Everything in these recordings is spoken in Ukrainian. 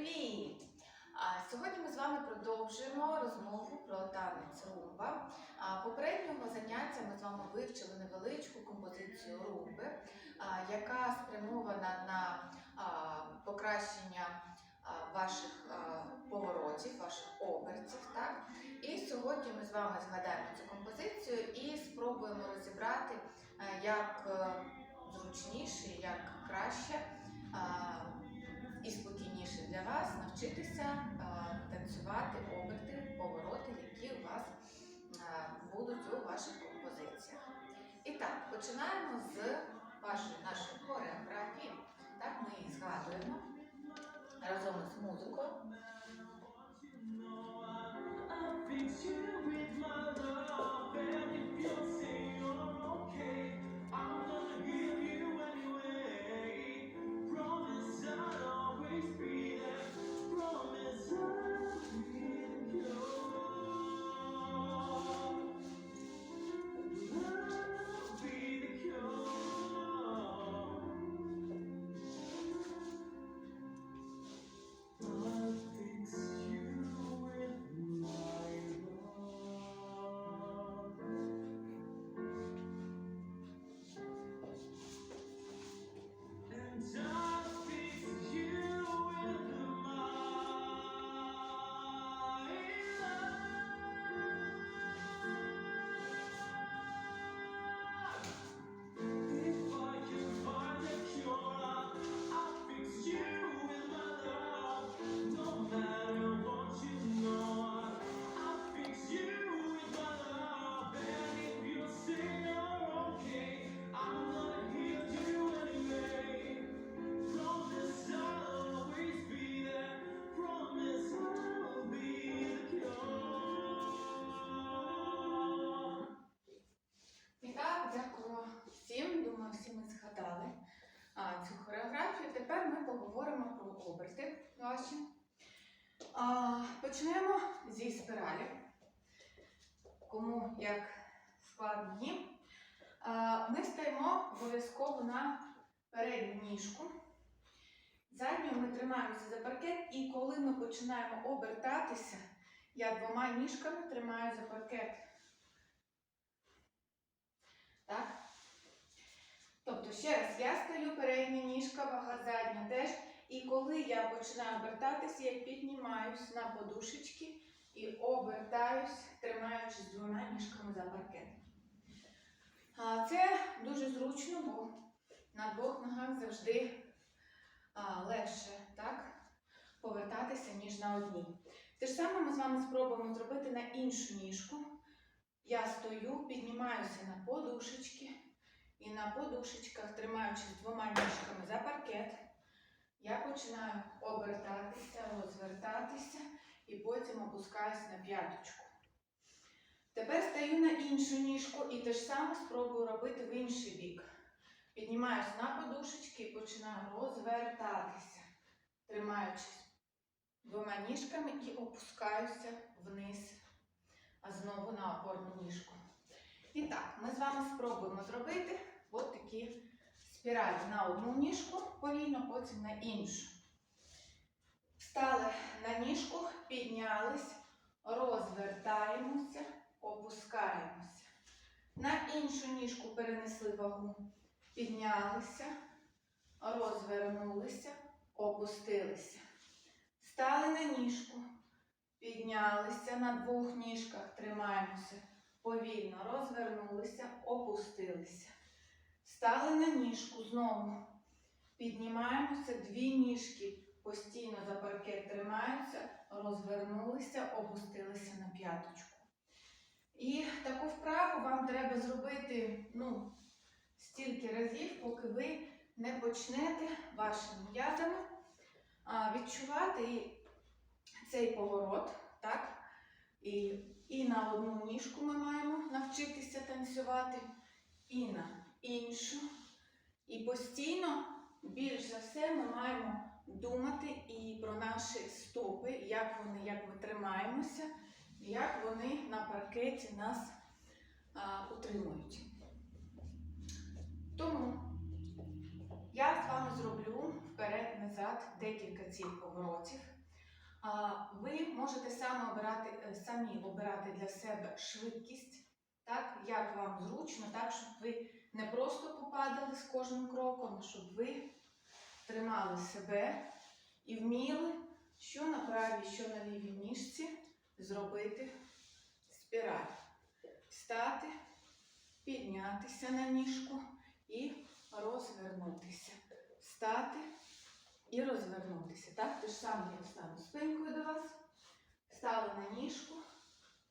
Привіт! Сьогодні ми з вами продовжуємо розмову про танець румба. Попереднього заняття ми з вами вивчили невеличку композицію румби, яка спрямована на покращення ваших поворотів, ваших обертів. Так? І сьогодні ми з вами згадаємо цю композицію і спробуємо розібрати, як е, зручніше, як краще. І спокійніше для вас навчитися танцювати оберти, повороти, які у вас будуть у ваших композиціях. І так, починаємо з вашої нашої хореографії. Так, ми її згадуємо разом з музикою. Зі спіралі. Кому як складні. А, ми стаємо обов'язково на передню ніжку. Задньою ми тримаємося за паркет, і коли ми починаємо обертатися, я двома ніжками тримаю за паркет. Так? Тобто, ще раз, я стою передня ніжка, вага задня теж. І коли я починаю обертатися, я піднімаюсь на подушечки і обертаюсь, тримаючись двома ніжками за паркет. Це дуже зручно, бо на двох ногах завжди легше так, повертатися, ніж на одній. Те ж саме ми з вами спробуємо зробити на іншу ніжку. Я стою, піднімаюся на подушечки і на подушечках, тримаючись двома ніжками за паркет, я починаю обертатися, розвертатися і потім опускаюся на п'яточку. Тепер стаю на іншу ніжку і те ж саме спробую робити в інший бік. Піднімаюся на подушечки і починаю розвертатися, тримаючись двома ніжками і опускаюся вниз а знову на опорну ніжку. І так, ми з вами спробуємо зробити от такі спіралі на одну ніжку, повільно, потім на іншу. Ніжку, піднялись, розвертаємося, опускаємося. На іншу ніжку перенесли вагу, піднялися, розвернулися, опустилися. Стали на ніжку, Піднялися на двох ніжках, тримаємося. Повільно розвернулися, опустилися. Стали на ніжку знову. Піднімаємося, дві ніжки постійно за паркет тримаються, розвернулися, опустилися на п'яточку. І таку вправу вам треба зробити ну, стільки разів, поки ви не почнете вашими м'язами відчувати цей поворот, так? І, і на одну ніжку ми маємо навчитися танцювати, і на іншу. І постійно, більш за все, ми маємо думати і про наші стопи, як вони, як ми тримаємося, як вони на паркеті нас а, утримують. Тому Я з вами зроблю вперед-назад декілька цих поворотів. А, Ви можете саме обирати, е, самі обирати для себе швидкість, так, як вам зручно, так, щоб ви не просто попадали з кожним кроком, щоб ви тримали себе і вміли, що на правій, що на лівій ніжці зробити спіраль. Встати, піднятися на ніжку і розвернутися. Встати і розвернутися. Так, те ж саме я встану спинкою до вас. Встала на ніжку,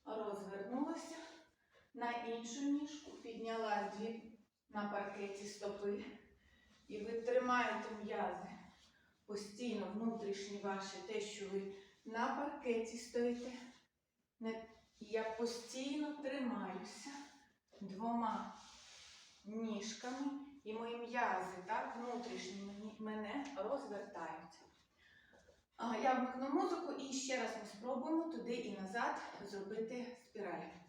розвернулася на іншу ніжку, підняла дві на паркеті стопи. І ви тримаєте м'язи постійно внутрішні ваші, те, що ви на паркеті стоїте. Я постійно тримаюся двома ніжками, і мої м'язи, так, внутрішні мене розвертають. А, Я вмикну музику і ще раз ми спробуємо туди і назад зробити спіраль.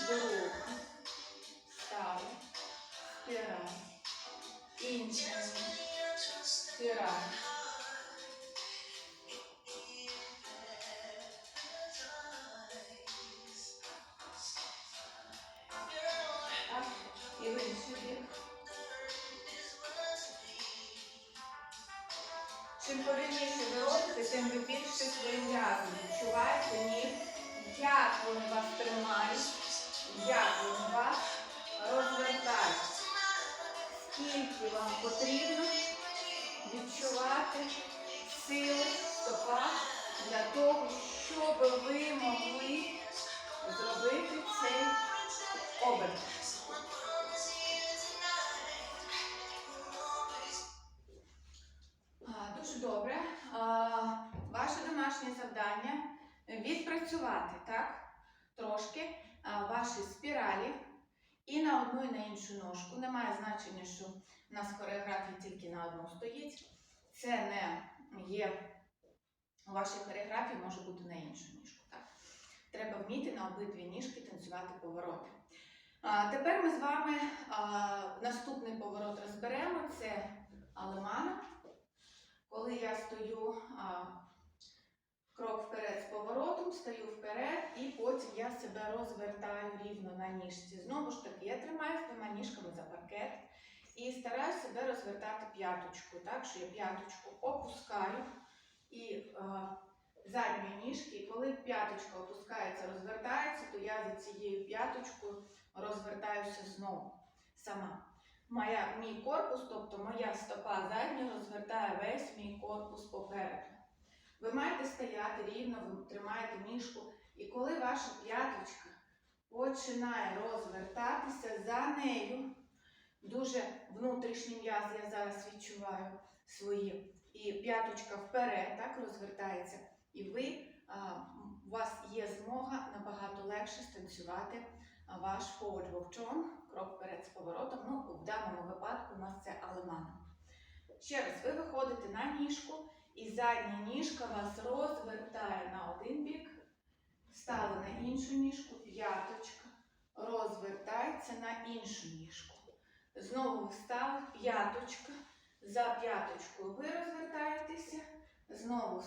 Встали. Спираль. Інша ніжка. Спираль. Так. І в. Чим повільніше ви робите, тим ви більше свої м'язи відчуваєте, ні, як вони вас тримають, як вони вас розвертають. Скільки вам потрібно відчувати сили в стопах для того, щоб ви могли зробити цей оберт. Дуже добре. Ваше домашнє завдання відпрацювати так, трошки ваші спіралі і на одну, і на іншу ножку. Немає значення, що в нас хореографія тільки на одну стоїть. Це не є у вашій хореографії, може бути на іншу ніжку. Так? Треба вміти на обидві ніжки танцювати повороти. А, тепер ми з вами а, наступний поворот розберемо. Це алемана. Коли я стою а, крок вперед з поворотом, стою вперед і потім я себе розвертаю рівно на ніжці. Знову ж таки, я тримаю двома ніжками за паркет і стараюся себе розвертати п'яточкою, так що я п'яточку опускаю і а, задньої ніжки. І коли п'яточка опускається, розвертається, то я за цією п'яточкою розвертаюся знову сама. Моя, мій корпус, тобто моя стопа задня розвертає весь мій корпус попереду. Ви маєте стояти рівно, ви тримаєте ніжку, і коли ваша п'яточка починає розвертатися за нею, дуже внутрішні м'язи я зараз відчуваю свої, і п'яточка вперед так розвертається, і ви, а, у вас є змога набагато легше станцювати ваш forward turn, крок вперед з поворотом. Ну, в даному випадку у нас це алемана. Ще раз, ви виходите на ніжку, і задня ніжка вас розвертає на один бік, стали на іншу ніжку, п'яточка розвертається на іншу ніжку. Знову встали, п'яточка, за п'яточкою ви розвертаєтеся, знову